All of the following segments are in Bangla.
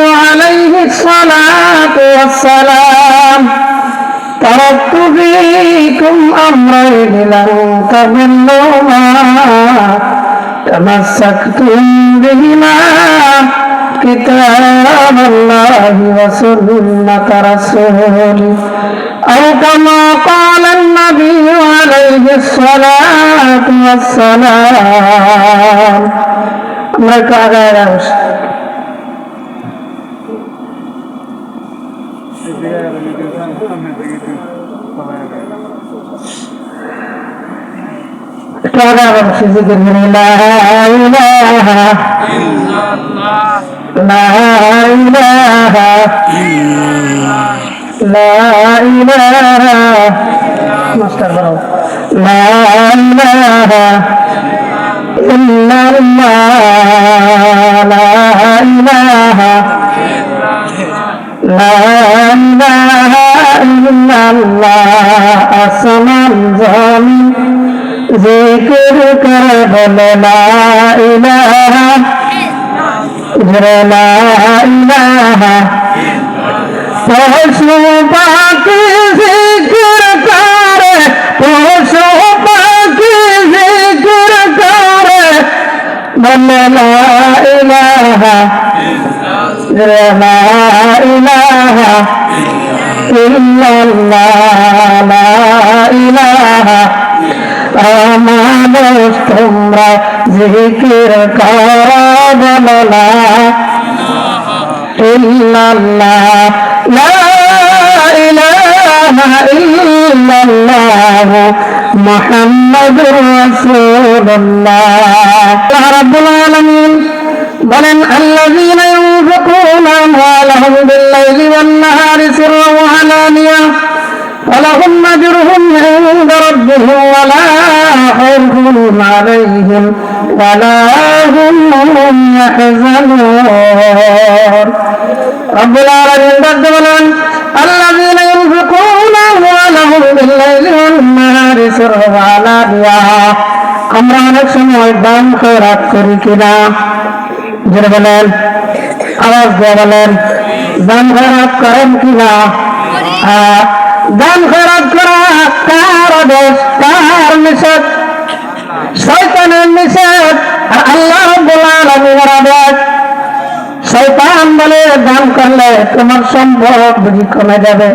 عليه الصلاة والسلام تركت فيكم أمرين لن تضلوما تمسكتم بهما كتاب الله وسنة رسوله أو كما قال النبي عليه الصلاة والسلام مركز كرم في ذكر لا إله إلا الله لا إله لا إله مستغفر لا إله إلا الله لا إله আসমান জমি জিকির করে বলে লা ইলাহা ঘরে লা ইলাহা বলে লা ইলাহা লা ইলাহা ইল্লাল্লাহ লা ইলাহা আমাদের তোমরা জিকির করা বলো লা إلا الله لا إله إلا الله محمد رسول الله. رب العالمين. بلن الذين ينفقون أموالهم بالليل والنهار سرا وعلانية ولهم أجرهم عند ربهم ولا خوف عليهم ولا هم يحزنون. رب العالمين. بدلا الذين ينفقون أموالهم بالليل والنهار سرا وعلانية আমরা অনেক সময় দান খয়রাত করি কিনা যেটা বলেন আওয়াজ দিয়ে বলেন দান খয়রাত করেন কিনা আহ, দান খয়রাত করা কার আদেশ কার নিষেধ শয়তানের নিষেধ আর আল্লাহ রাব্বুল আলামিনের আদেশ শয়তান বলে দান করলে তোমার সম্পদ বুঝি কমে যাবে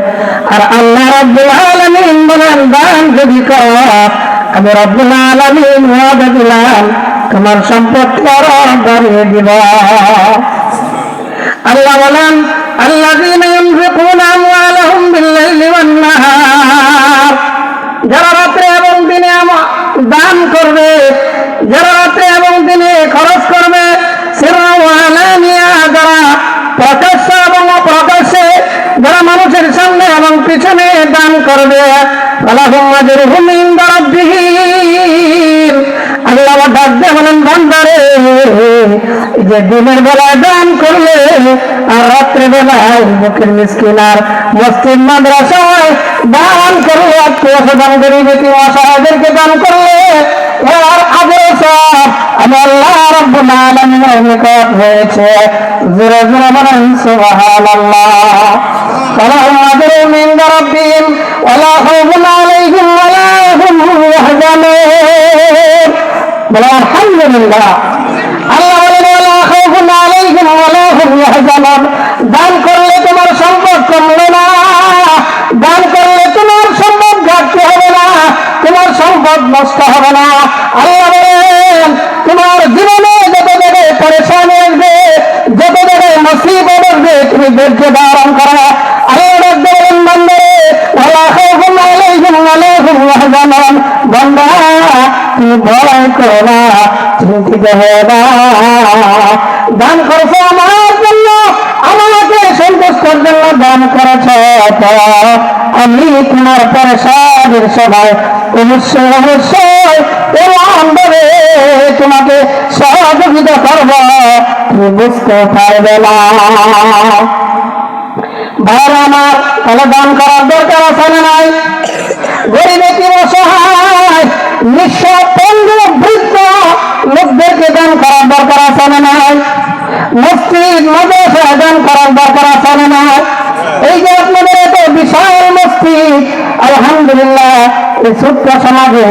আর আল্লাহ রাব্বুল আলামিন বলেন দান যদি করো আমি রাব্বুল আলামিন ওয়াদা দিলাম তোমার সম্পদ আরো বাড়িয়ে দিব আল্লাহ বলেন الذين ينفقون أموالهم بالليل والنهار যারা রাত্রে এবং দিনে আমা- দান করবে পিছনে দান করবে। আল্লাহ যে দিনের বেলায় দান করলে আর রাত্রে বেলায় বুকের মিসকিন আর মসজিদ, মাদ্রাসায় দান করলে আত্মীয় দান করি বেটি দান করলে ওর আগে সব আমি আল্লাহ রব্বুল আলামিনের নিকট হয়েছে জোরে জোরে বলেন সুবহানাল্লাহ فلهم أجر عند ربهم ولا خوف عليهم ولا هم يحزنون বলে আলহামদুলিল্লাহ আল্লাহ বলেন ওয়ালা খাউফুন আলাইহিম ওয়ালা হুম ইয়াহজানুন দান করলে তোমার সম্পদ কমবে না সম্পদ নষ্ট হবে না। আল্লাহ বলেন, তোমার জীবনে যত জায়গায় পরেশান আসবে, যত জায়গায় মুসিবত আসবে তুমি ধৈর্য ধারণ করো। আল্লাহ বলেন না দান করছ আমার জন্য, আমাকে সন্তুষ্টর জন্য দান করেছ। আমি তোমার পরেশানের সময় অবশ্যই অবশ্যই ভাবে তোমাকে সহযোগিতা করব। বুঝতে পারবে না। ভাইরা আমার, তাহলে দান করার দরকার আছে না নাই? গরিব লোকদেরকে দান করার দরকার আছে না নাই? এই যে আপনাদের বিশাল মসজিদ, আলহামদুলিল্লাহ, এই ছোট্ট সমাজে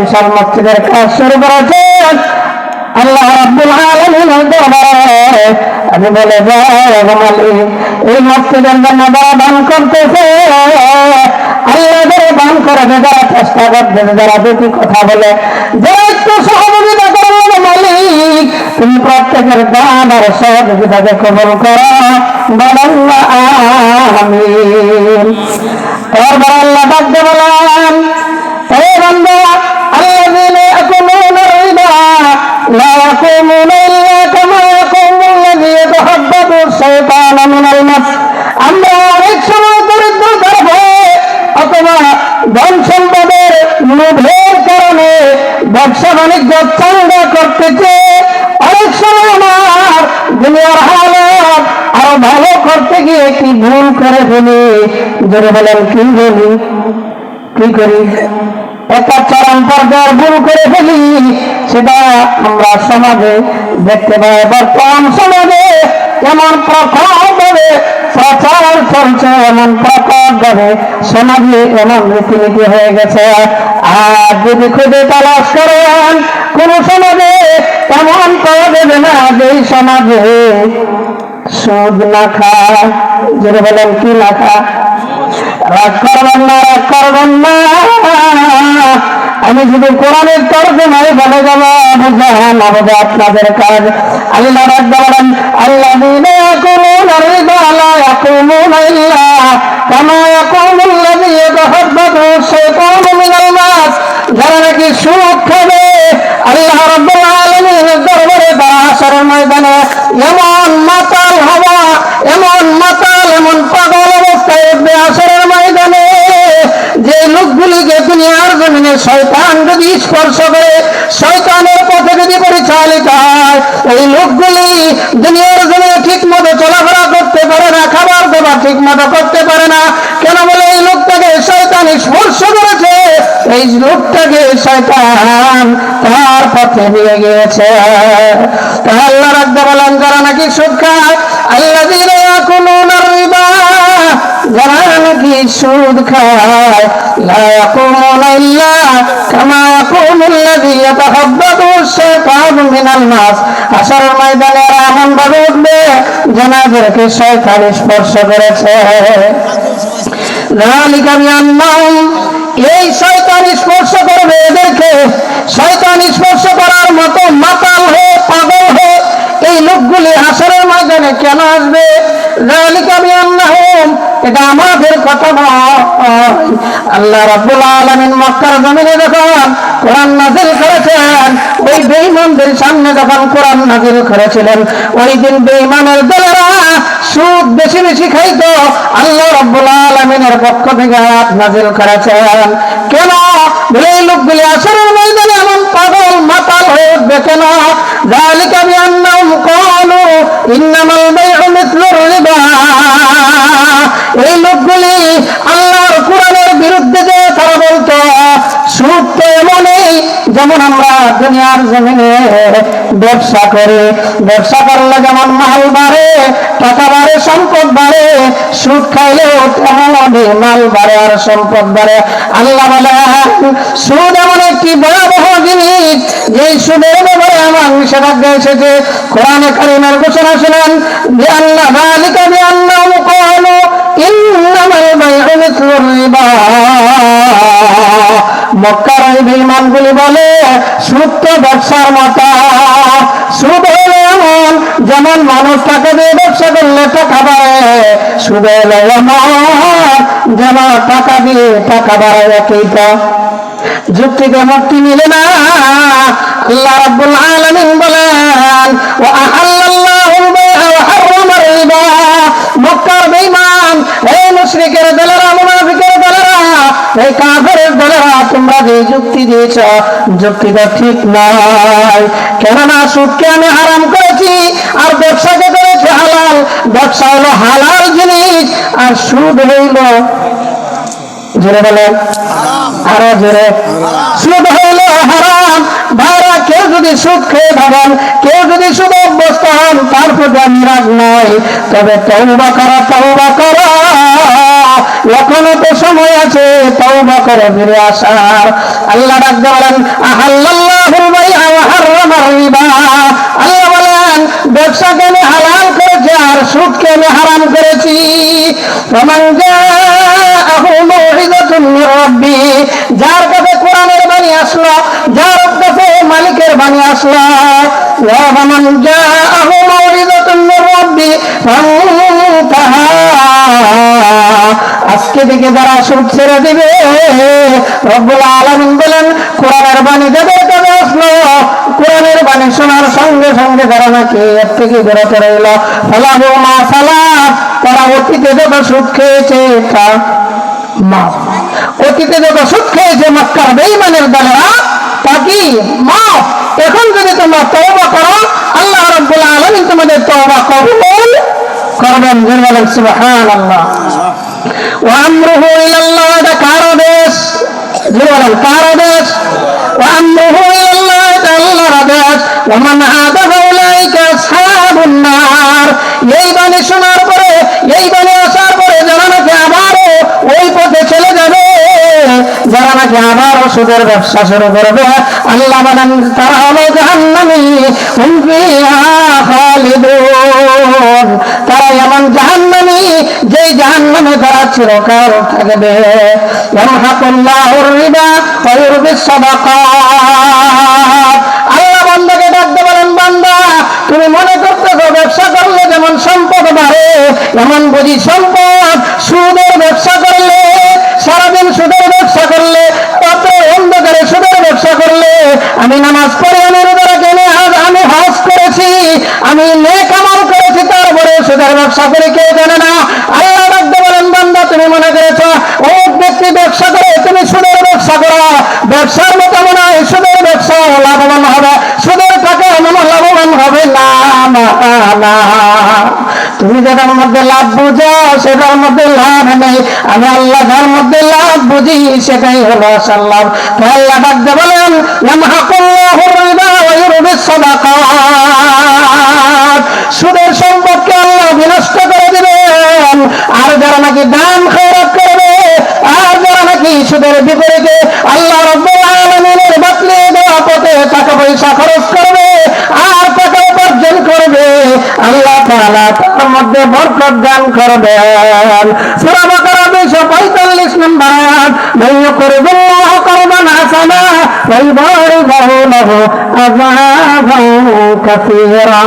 বিশাল মসজিদের কাজ শুরু করেছে আল্লাহ আমি বলে যাই এই মসজিদের জন্য যারা দান করতেছে আল্লাহ যারা দান করে যারা চেষ্টা করতেছে, যারা দুটি কথা বলে, যারা একটু সহযোগিতা করবে ওগো মালিক তুমি প্রত্যেকের দান আর সহযোগিতাকে কবল করো বলাল্লাহ আমিন তারপর আল্লাহ ডাকতে বলেন হে বান্দা الذين يأكلون الربا لا يقومون إلا كما يقوم الذي يتخبط الشيطان من المس আমরা অনেক সময় দরিদ্রতার ভয়ে অথবা ধন সম্পদের লোভের কারণে ব্যবসা বাণিজ্য চাঙ্গা করতেছে অনেক সময় আমার দুনিয়ার হালত আরও ভালো করতে গিয়ে কি ভুল করে ফেলি? যদি বলেন, কি বলি? কি করি? একটা চরম পর্যায়ের ভুল করে ফেলি, সেটা আমরা সমাজে দেখতে পাই। বর্তমান সমাজে এমন ভাবে প্রচার চলছে এমন প্রকট ভাবে। সমাজে এমন রীতিনীতি হয়ে গেছে। আর যদি খুঁজে তালাশ করেন, কোন সমাজে এমন পাওয়া যাবে না যেই সমাজে সুদ না খায়। যদি বলেন, কি না খায়? রাগ করবেন না, রাগ করবেন না। আমি শুধু কোরআনের তর্জমাই বলে যাব বুঝান আমাদের আপনাদের কাজ আল্লাহ রাখতে বলেন আল্লাহ দিনে يقولون الربا لا يقومون إلا كما يقوم الذي يتخبطه الشيطان من الماس যারা নাকি সুখ খাবে আল্লাহ রাব্বুল আলামিনের দরবারে তারা আসরের ময়দানে এমন মাতাল হওয়া এমন মাতাল এমন জমিনে শয়তান যদি স্পর্শ করে, শয়তানের পথে যদি পরিচালিত হয় এই লোকগুলি দুনিয়ার জমিনে ঠিক মতো চলাফেরা করতে পারে না, খাবার দাবার ঠিক মতো করতে পারে না। কেন বলে এই লোকটাকে শয়তান স্পর্শ করেছে? এই লোকটাকে শয়তান তার পথে নিয়ে গিয়েছে। তা আল্লাহ রাখতে বলেন যারা নাকি সুখ খায় আল্লাহ যারা নাকি সুদ খায় লা ইয়াকুমুনা ইল্লা কামা ইয়াকুমু আল্লাযী ইয়াতাহাব্বাতু আশ-শাইতানু মিনাল নাস হাশরের ময়দানে এমন ভাবে উঠবে জানাদেরকে শয়তান স্পর্শ করেছে যালিকা বিআন্নাহুম এই শয়তান স্পর্শ করবে এদেরকে শয়তান স্পর্শ করার মতো মাতাল হয়ে পাগল হয়ে এই লোকগুলি হাসরের ময়দানে কেন আসবে যালিকা বিআন্নাহুম এটা আমাদের কথা নয়। আল্লাহ রাব্বুল আলামিন মক্কার জমিনে যখন কোরআন নাজিল করেছেন, ওই বেঈমানদের সামনে যখন কোরআন নাজিল করেছিলেন, ওই দিন বেঈমানের দলেরা সুদ বেশি বেশি খাইতো। আল্লাহ রাব্বুল আলামিনের পক্ষ থেকে নাজিল করেছেন। কেন? এই লোকগুলি আসরের ময়দানে এমন পাগল মাতাল হয়ে উঠবে কেন ذلك بأنهم قالوا إنما البيع مثل الربا এই লোকগুলি আল্লাহর কোরআনের বিরুদ্ধে যে তারা বলতো সুদ তো এমনই যেমন আমরা দুনিয়ার জমিনে ব্যবসা করি। ব্যবসা করলে যেমন মাল বাড়ে, টাকা বাড়ে, সম্পদ বাড়ে, সুদ খাইলেও তেমনই মাল বাড়ে আর সম্পদ বাড়ে। আল্লাহ বলে সুদ এমন একটি ভয়াবহ জিনিস যে সুদের ব্যাপারে আমার নিষেধাজ্ঞা এসেছে। কোরআনে কারিমের ঘোষণা ছিলেন যে আল্লাহ বালিকা যে আল্লাহ কহলো ইন্নামাল বাইউ মিসলুর রিবা। মক্কার ওই বেঈমানগুলি বলে তো ব্যবসার মতো সুদ এমন যেমন মানুষ টাকা দিয়ে ব্যবসা করলে টাকা বাড়ে সুদ এমন যেন টাকা দিয়ে টাকা বাড়ায় একইটা যুক্তিতে মুক্তি মিলে না। আল্লাহ রাব্বুল আলামিন বলেন, ওয়া আহাল্লাল্লাহুল বাই'a ওয়া হাররামার রিবা। মক্কার বেঈমান এই মুশরিকের দলেরা এই কাফেরের দলেরা, তোমরা যে যুক্তি দিয়েছ যুক্তিটা ঠিক নয়। কেননা সুদকে আমি হারাম করেছি, আর ব্যবসাকে করেছি হালাল। ব্যবসা হলো হালাল জিনিস, আর সুদ হইল জোরে আরও জোরে। হারাম কেউ যদি কেউ যদি হন, তার প্রতি আমি রাগ তবে তৌবা করা তৌবা করা। এখনও তো সময় আছে তৌবা করে ফিরে আসার। আল্লাহ রাখতে বলেন আহাল্লাহুল বাইআ ওয়া রিবা। আল্লাহ বলেন, ব্যবসাকে আমি হালাল করেছি আর সুদকে আমি হারাম করেছি। ফামান জাআহু যার কাছে কোরআনের বাণী আসলো, যার কাছে মালিকের বাণী আসলো। জাআহু মাউইযাতুন মির রাব্বি ফান্তাহা। আজকে থেকে যারা সুদ ছেড়ে দিবে, রব্বুল আলামিন বলেন, কোরআনের বাণী যাদের কাছে আসলো, কোরআনের বাণী শোনার সঙ্গে সঙ্গে যারা নাকি এর থেকে বেরোতে রইল ফলাহু মা সালাম তারা অতীতে যত সুদ খেয়েছে, তা মাফ। অতীতে যত ওষুধ খেয়েছে মক্কার বেইমানের দলেরা তাকে মাফ এখন যদি তোমরা তৌবা করো, আল্লাহ রব্বুল আলমী তোমাদের তৌবা কবুল করবেন। বলেন, সুবহানাল্লাহ। আল্লাহ ইলাল্লাহ, এটা কার দেশ কার দেশ ওয়া ইলাল্লাহ, এটা আল্লাহর আদেশ। ওয়া মান উলাইকা নার। এই বাণী শোনার পরে, এই বাণী আসার পরে জানা আবারও ওই পথে যারা নাকি আবারও সুদের ব্যবসা শুরু করবে, আল্লাহ বলেন, তারা হলো জাহান্নামী। তারা এমন জাহান্নামী যেই জাহান্নামে তারা চিরকাল থাকবে। আল্লাহ বান্দাকে ডাকতে বলেন, বান্দা, তুমি মনে করতেছো ব্যবসা করলে যেমন সম্পদ বাড়ে, এমন বুঝি সম্পদ আমি নামাজ পড়ে আমি রোজা কেনে আজ আমি হজ করেছি, আমি নেক আমল করেছি, তারপরে সুদের ব্যবসা করে কেউ জানে না। আল্লাহ ডাকতে বলেন বান্দা, তুমি মনে করেছ ও ব্যক্তি ব্যবসা করে, তুমি সুদের ব্যবসা করো। ব্যবসার মতো মনে হয় সুদের ব্যবসা লাভবান হবে, সুদের টাকা এমন লাভবান হবে না না। তুমি মধ্যে লাভ বুঝো সেটার মধ্যে লাভ নেই। আমি আল্লাহ মধ্যে লাভ বুঝি, সেটাই হলো আসল লাভ তো আল্লাহ ডাকতে বলেন সুদের সম্পদকে আল্লাহ বিনষ্ট করে দিবেন আর যারা নাকি দান খয়রাত করবে আর যারা নাকি সুদের বিপরীতে আল্লাহ রব্বুল আলামিনের বাতলে দেওয়া পথে টাকা পয়সা খরচ করবে আর টাকা উপার্জন করবে আল্লাহ তাআলা তার মধ্যে বরকত দান করবেন। সূরা বাকারা 245 নম্বর আয়াত মান ইউকরিদুল্লাহ করবান হাসানা ওয়া ইউদাইফাহু লাহু আযাবান কাসীরা।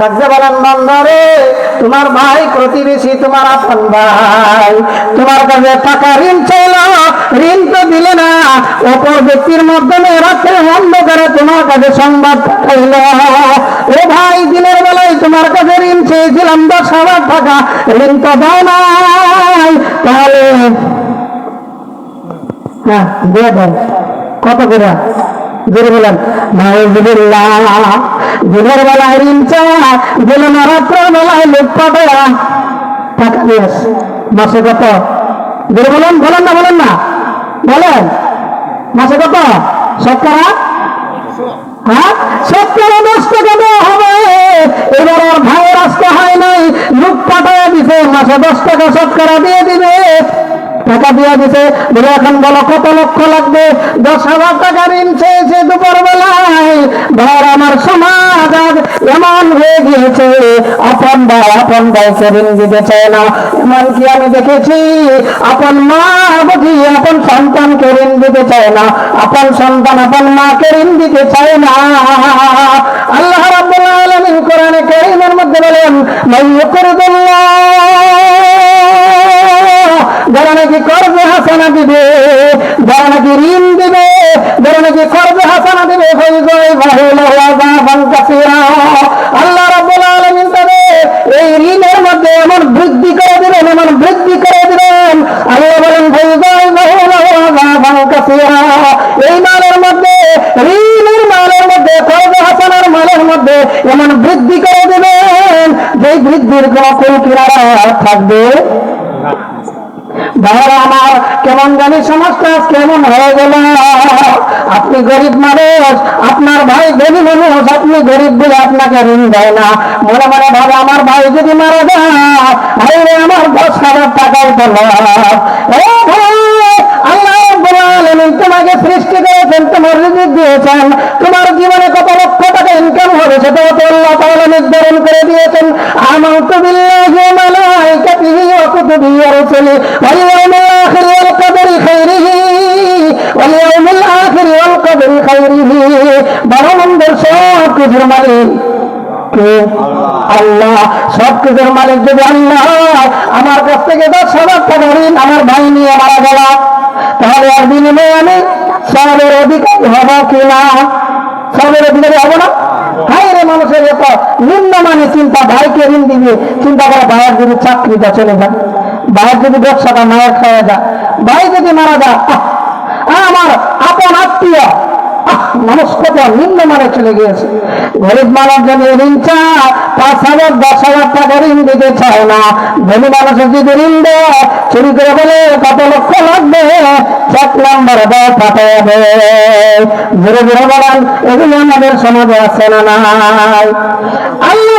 গজ্জে বলেন বান্দারে তোমার ভাই প্রতিবেশী, তোমার আপন ভাই, তোমার কাছে টাকা ঋণ চাইল, ঋণ তো দিলে না, অপর ব্যক্তির মাধ্যমে রাত্রে অন্ধকারে তোমার কাছে সংবাদ পাঠাইল। ও ভাই, দিনের বেলায় তোমার কাছে ঋণ চেয়েছিলাম, দশ হাজার টাকা, ঋণ তো দাও নাই। তাহলে হ্যাঁ দিয়ে দেন কত করে? বেলায় টাকা দিয়ে। মাসে কত জোরে বলেন বলেন না বলেন না বলেন মাসে কত শতকরা হ্যাঁ শতকরা দশ টাকা দেওয়া হবে এবার ওর ভাইয়ের আসতে হয় নাই লোক পাঠায় দিছে মাসে দশ টাকা শতকরা দিয়ে দিবে টাকা দিয়ে দিছে। বলে, এখন বলো, কত লক্ষ লাগবে? দশ হাজার টাকা ঋণ চেয়েছে দুপুর বেলায় ধর, আমার সমাজ এমন হয়ে গিয়েছে। আপন ভাই, আপন ভাইকে ঋণ দিতে চায় না। এমনকি আমি দেখেছি, আপন মা বুঝি, আপন সন্তানকে ঋণ দিতে চায় না। আপন সন্তান, আপন মাকে ঋণ দিতে চায় না। আল্লাহ রাব্বুল আলামিন কোরআনে কারীমের মধ্যে বলেন ইউকরিদুল্লাহ যারা নাকি কর্মে হাসানা দিবে, যারা নাকি ঋণ দিবে, যারা নাকি কর্মে হাসানা দিবে আল্লাহ রাব্বুল আলামিন তাদের এই ঋণের মধ্যে এমন বৃদ্ধি করে দিবেন এমন বৃদ্ধি করে দিবেন আল্লাহ বলেন এই মালের মধ্যে, ঋণের মালের মধ্যে, কর্মে হাসানার মালের মধ্যে এমন বৃদ্ধি করে দিবেন যে বৃদ্ধির কোনো কিনারা থাকবে আমার কেমন জানি সমাজটা কেমন হয়ে গেল। আপনি গরিব মানুষ, আপনার ভাই গরিব মানুষ, আপনি গরিব বলে আপনাকে ঋণ দেয় না। মনে মনে ভাবে, আমার ভাই যদি মারা যায় ভাই আমার দশ হাজার টাকাও তো আলামিন তোমাকে সৃষ্টি করেছেন, তোমার রিজিক দিয়েছেন, তোমার জীবনে কত লক্ষ টাকা ইনকাম হবে সেটাও তো আল্লাহ তাআলা নির্ধারণ করে দিয়েছেন। আমানতু বিল্লাহি ওয়া ওয়া কুতুবিহি ওয়া আখির ওয়াল কদরি খাইরিহি আখির ওয়াল কদরি খাইরিহি। সব কিছুর মালিক আল্লাহ। সব কিছুর মালিক যদি আল্লাহ আমার কাছ থেকে দশ হাজার টাকা ঋণ আমার ভাই নিয়ে মারা গেল। তাহলে আর বিনিময়ে আমি সবের অধিকারী হব কিনা সবের অধিকারী হব না? ভাই রে মানুষের চিন্তা, ভাইকে ঋণ দিবে। চিন্তা করে ভাইয়ের যদি চাকরিটা চলে যায় ভাইয়ের যদি ব্যবসাটা মায়ের খাওয়া যায়, ভাই যদি মারা যায় আমার আপন আত্মীয় মানুষ কত নিম্নমানে চলে গিয়েছে। গরিব মানুষ যদি ঋণ চায়, পাঁচ হাজার, দশ হাজার টাকা ঋণ দিতে চায় না। ধনী মানুষের যদি ঋণ দেয়, চুরি করে বলে কত লক্ষ লাগবে? এক নম্বর দেয় পাঠায় ধীরে ধীরে বলেন, এগুলো আমাদের সমাজে আছে না নাই? আল্লাহ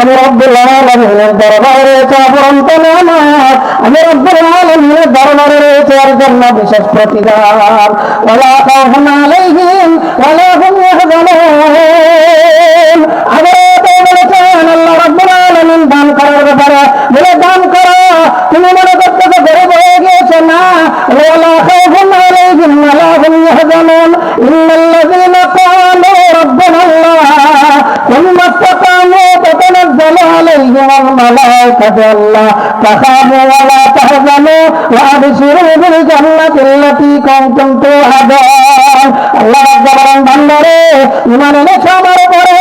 আমি রব্বুল আলামিনের দরবারে রয়েছে অপরন্ত নামাজ আমি রব্বুল আলামিনের দরবারে রয়েছে আর জন্য বিশেষ প্রতিদান ওয়ালা খাউফুন আলাইহিম ওয়ালা হুম ইয়াহজানুন আগে তো বলেছেন আল্লাহ রব্বুল আলামিন দান করার ব্যাপারে বলে দান করো তুমি মনে করতেছো গরিব হয়ে গিয়েছে না ওয়ালা খাউফুন আলাইহিম ওয়ালা হুম ইয়াহজানুন ইন্নাল্লাযীনা ক্বালু রাব্বুনা আল্লাহ ثم استقاموا تتنزل عليهم الملائكة ألا تخافوا ولا تحزنوا وأبشروا بالجنة التي كنتم توعدون আল্লাহ বলেন বান্দারে ইমান এনেছো আমার উপরে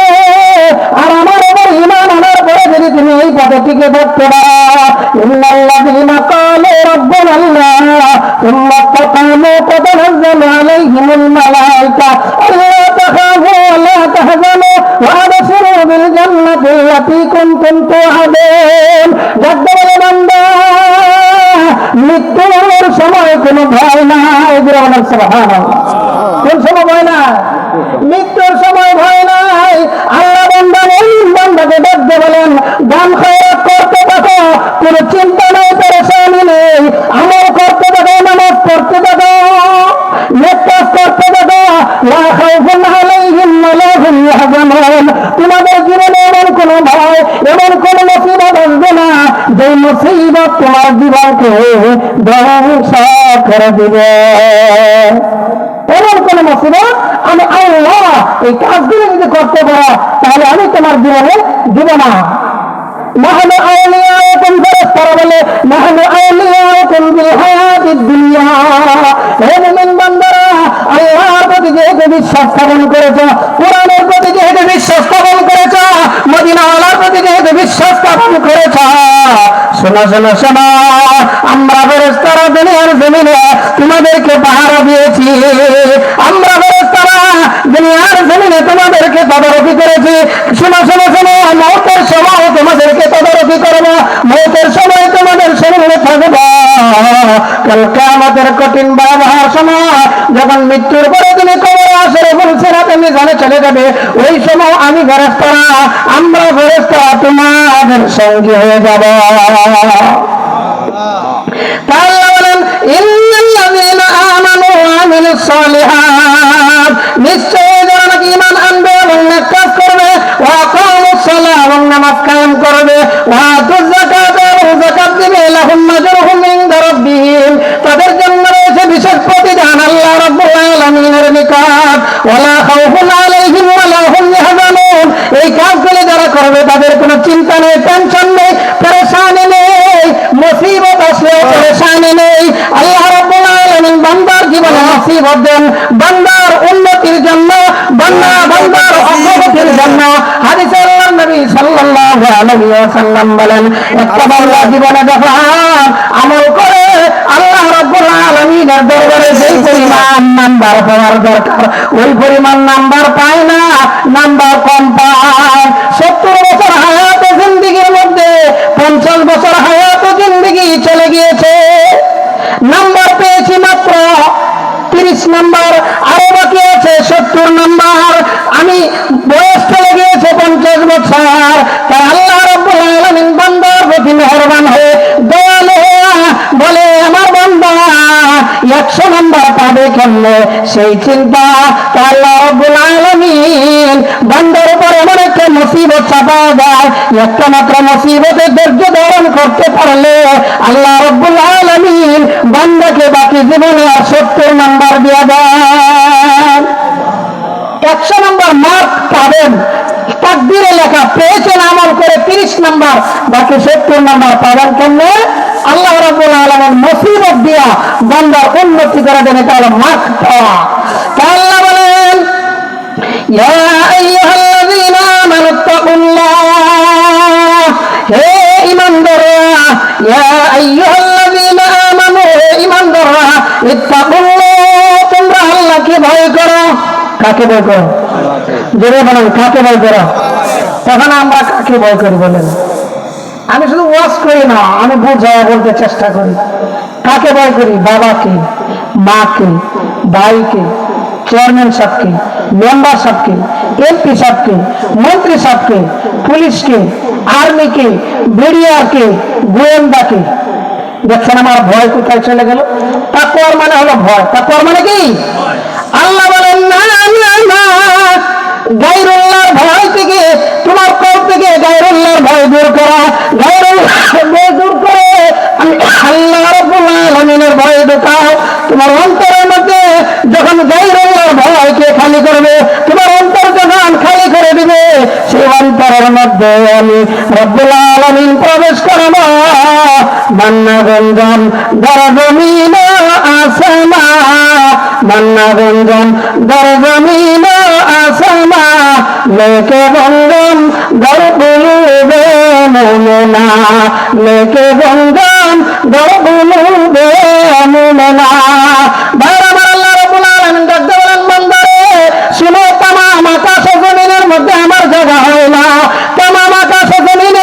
আর আমার উপর ইমান আনার পরে যদি তুমি এই পথে টিকে থাকতে পারো ইন্নাল্লাযীনা ক্বালু রাব্বুনা আল্লাহ ثم استقاموا تتنزل عليهم الملائكة ألا تخافوا ولا تحزنوا وأبشروا بالجنة সাফিকুন কুন্তু হাবেন ভাগ্য বলে মৃত্যুর সময় কোনো ভয় নাই। বিরামার সভান কোন সময় ভয় নাই? মৃত্যুর সময় ভয় নাই। আল্লাহ বান্দা, ওই বান্দাকে ভাগ্য বলেন, দান খয়রাত করতে থাকো, কোনো চিন্তা নাই, পেরেশানি নেই। আমল করতে থাকো, নামাজ করতে থাকো নেতাজ করতে থাকো। লা খাউফুন আলাইহিম ওয়া লা হুম ইয়াহজানুন। তোমাদের জীবনে এমন কোন ভয়, এমন কোন মুসিবত আসবে না। যে মুসিবত তোমার জীবনকে ধ্বংস করে দিবে। এমন কোন মুসিবত আমি আল্লাহ এই কাজগুলো যদি করতে পারো, তাহলে আমি তোমার জীবনে দিব না। নাহনু আউলিয়াকুম ফেরেশতারা বলে নাহনু আউলিয়াকুম বিল হায়াতিদ দুনিয়া? হে মুমিন বান্দারা, আল্লাহর প্রতি যেহেতু বিশ্বাস স্থাপন করেছ, কোরআনের প্রতি যেহেতু বিশ্বাস স্থাপন করেছ, মদিনাওয়ালার প্রতি যেহেতু বিশ্বাস স্থাপন করেছ, শোনো শোনো শোনো, আমরা ফেরেশতারা দুনিয়ার জমিনে তোমাদেরকে পাহারা দিয়েছি। আমরা দুনিয়ার জমিনে তোমাদেরকে তদারকি করেছি। শোনো শোনো শোনো, মৌতের সময় তোমাদেরকে তদারকি করব। মৌতের সময় তোমাদের শরীরে থাকব। কাল কেয়ামতের কঠিন ব্যবহার সময়, যখন মৃত্যুর পরে তুমি কবরে আসে এবং সেরাতে মিজানে চলে যাবে। ওই সময় আমি ফেরেস্তারা আমরা ফেরেস্তারা তোমাদের সঙ্গী হয়ে যাব। তা আল্লাহ বলেন, ইন্নাল্লাযীনা আমানু ওয়া আমিলুস নিশ্চয়ই যারা নাকি ঈমান আনবে এবং কাজ করবে ওয়া আকামুস সালাহ এবং নামাজ কায়েম করবে ওয়া আতুজ এবং যাকাত দিবে লাহুম আজরুহুম ইনদা রাব্বিহিম। তাদের জন্য রয়েছে বিশেষ প্রতিদান আল্লাহ রাব্বুল আলামিনের নিকট। ওয়ালা খাউফুন আলাইহিম ওয়ালা হুম ইয়াহজানুন। এই কাজগুলি যারা করবে তাদের কোনো চিন্তা নেই টেনশন নেই পরেশানি নেই মুসিবত আসলেও পরেশানি নেই। আল্লাহ রাব্বুল আলামিন বান্দার জীবনে মুসিবত দেন বান্দার আমল করে, আল্লাহ রাব্বুল দরবারে যেই পরিমাণ নাম্বার পাওয়ার দরকার, ওই পরিমাণ নাম্বার পায় না, নাম্বার কম পায়। সত্তর বছর হায়াত জিন্দিগির মধ্যে পঞ্চাশ বছর হায়াত জিন্দিগি চলে গিয়েছে। নাম্বার নাম্বার, আরও বাকি আছে সত্তর নাম্বার। আমি বয়স চলে গিয়েছে পঞ্চাশ বছর। তাই আল্লাহ রব্বুল আলমিন বান্দার প্রতি মেহরবান হয়ে দয়ালু হয়ে বলে আমার বান্দা একশো নম্বর পাবে কেমনে? সেই চিন্তা বান্দার উপর এমন একটা মুসিবত চাপা দেয় একটা মাত্র মুসিবতে ধৈর্য ধারণ করতে পারলে আল্লাহ রব্বুল আলামিন বান্দাকে বাকি জীবনে আর সত্তর নাম্বার দিয়ে দেন। একশো নম্বর মার্ক পাবেন। তাকদিরে লেখা পেয়েছেন আমল করে তিরিশ নাম্বার, বাকি সত্তর নাম্বার পাবেন কেমনে? আল্লাহ রাবুল আলমের মসিবত দিয়া বান্দার উন্নতি করা দেবে তার হলো মার্ক আল্লাহ বলেন হে ভয় করো। কাকে ভয় করো? বলেন, কাকে ভয় করো? তখন আমরা কাকে ভয় করি বলেন? আমি শুধু ওয়াজ করি না, আমি বুঝায় বলতে চেষ্টা করি। কাকে ভয় করি? বাবাকে, মাকে, ভাইকে, চেয়ারম্যান সাহেবকে, মেম্বার সাহেবকে, এমপি সাহেবকে, মন্ত্রী সাহেবকে, পুলিশকে, আর্মিকে, বিডিআরকে, গোয়েন্দাকে। দেখছেন আমার ভয় কোথায় চলে গেল? তাকুয়ার মানে হলো ভয়। তাকুয়ার মানে কি? আল্লাহ বলেন, না গাইরুল্লাহর ভয় থেকে তোমার কল থেকে গাইরুল্লাহর ভয় দূর করা গাইরুল্লাহর ভয় দূর করে আল্লাহ রাব্বুল আলামিনের ভয় ঢোকাও তোমার অন্তরের মধ্যে যখন গাইরুল্লাহর ভয়কে খালি করবে, তোমার অন্তর যখন খালি করে দিবে সেই অন্তরের মধ্যে আমি রব্বুল আলামিন প্রবেশ করব। মান্না গঞ্জন দরজমিন আসমা মান্না গঞ্জন দরজমিন বলেন বান্দারে শুনো তামাম আকাশ ও জমিনের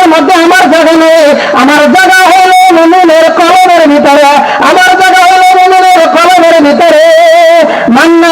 মধ্যে আমার জায়গা নেই। আমার জায়গা হলো মুমিনের কলমের ভিতরে। আমার জায়গা হলো মুমিনের কলমের ভিতরে। মান্না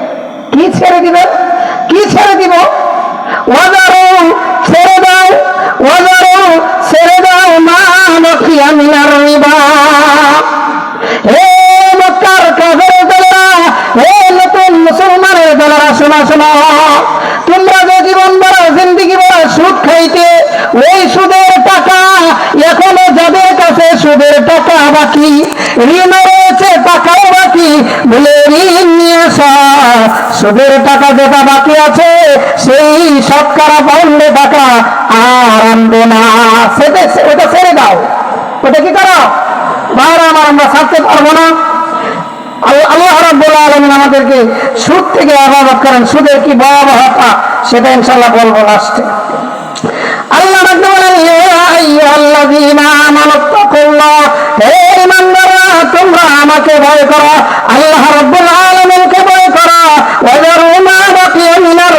কি ছেড়ে দিবে? কি ছেড়ে দিব? ছেড়ে দাও। ছেড়ে দাও মা মিনার নতুন শোনা শোনা। তোমরা যে জীবন বড় জিন্দিগি বড় সুদ খাইতে, ওই সুদের টাকা এখনও যাদের কাছে সুদের টাকা বাকি ঋণ রয়েছে টাকাও বলে ঋণ নিয়ে সুদের টাকা যেটা বাকি আছে, সেই শতকরা পাউন্ডে টাকা আর আনবে না। সেটা ওটা ছেড়ে দাও। ওটা কি করো? বাইরে আমার, আমরা ছাড়তে পারব না। আল- আল্লাহ রাব্বুল আলামিন আমাদেরকে সুদ থেকে আবাদত করেন। সুদের কি ভয়াবহতা, সেটা ইনশাআল্লাহ বলব লাস্টে। আল্লাহ রাব্বুল বলেন, ইয়া আইয়ুহাল্লাযীনা আমানুত্তাকুল্লাহ হে ইমানদাররা তোমরা আমাকে ভয় করো। আল্লাহ রব্বুল আলমকে ভয় করো। ওদের উমা বাকি মিনার